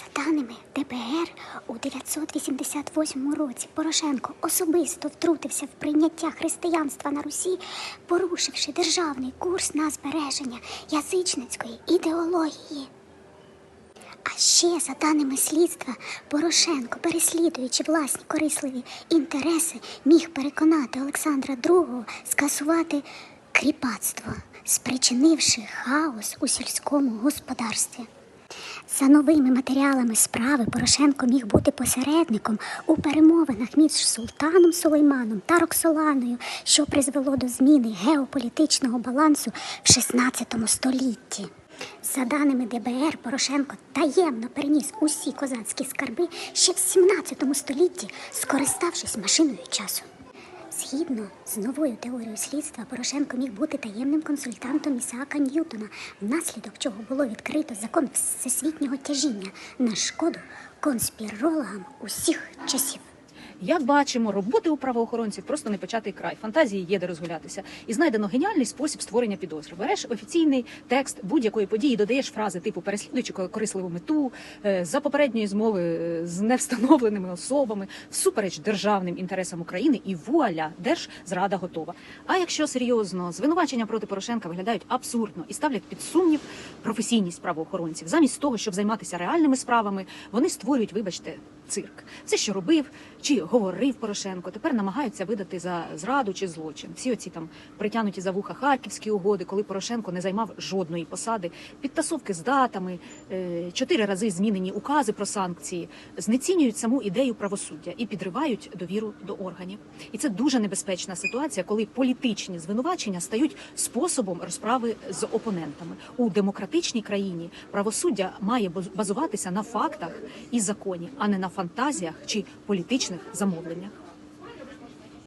За даними ДБР, у 988 році Порошенко особисто втрутився в прийняття християнства на Русі, порушивши державний курс на збереження язичницької ідеології. А ще, за даними слідства, Порошенко, переслідуючи власні корисливі інтереси, міг переконати Олександра II скасувати кріпацтво, спричинивши хаос у сільському господарстві. За новими матеріалами справи Порошенко міг бути посередником у перемовинах між султаном Сулейманом та Роксоланою, що призвело до зміни геополітичного балансу в 16 столітті. За даними ДБР, Порошенко таємно переніс усі козацькі скарби ще в 17 столітті, скориставшись машиною часу. Згідно з новою теорією слідства, Порошенко міг бути таємним консультантом Ісаака Ньютона, внаслідок чого було відкрито закон всесвітнього тяжіння на шкоду конспірологам усіх часів. Як бачимо, роботи у правоохоронців просто не початий край. Фантазії є де розгулятися. І знайдено геніальний спосіб створення підозри. Береш офіційний текст будь-якої події, додаєш фрази типу переслідуючи корисливу мету е, за попередньої змови е, з невстановленими особами, всупереч державним інтересам України, і вуаля, держзрада готова. А якщо серйозно, звинувачення проти Порошенка виглядають абсурдно і ставлять під сумнів професійність правоохоронців, замість того, щоб займатися реальними справами, вони створюють, вибачте, цирк. Все, що робив чи говорив Порошенко, тепер намагаються видати за зраду чи злочин. Всі оці там притягнуті за вуха харківські угоди, коли Порошенко не займав жодної посади, підтасовки з датами, е, чотири рази змінені укази про санкції, знецінюють саму ідею правосуддя і підривають довіру до органів. І це дуже небезпечна ситуація, коли політичні звинувачення стають способом розправи з опонентами у демократичній країні. Правосуддя має баз- базуватися на фактах і законі, а не на фантазіях чи політичних замовленнях.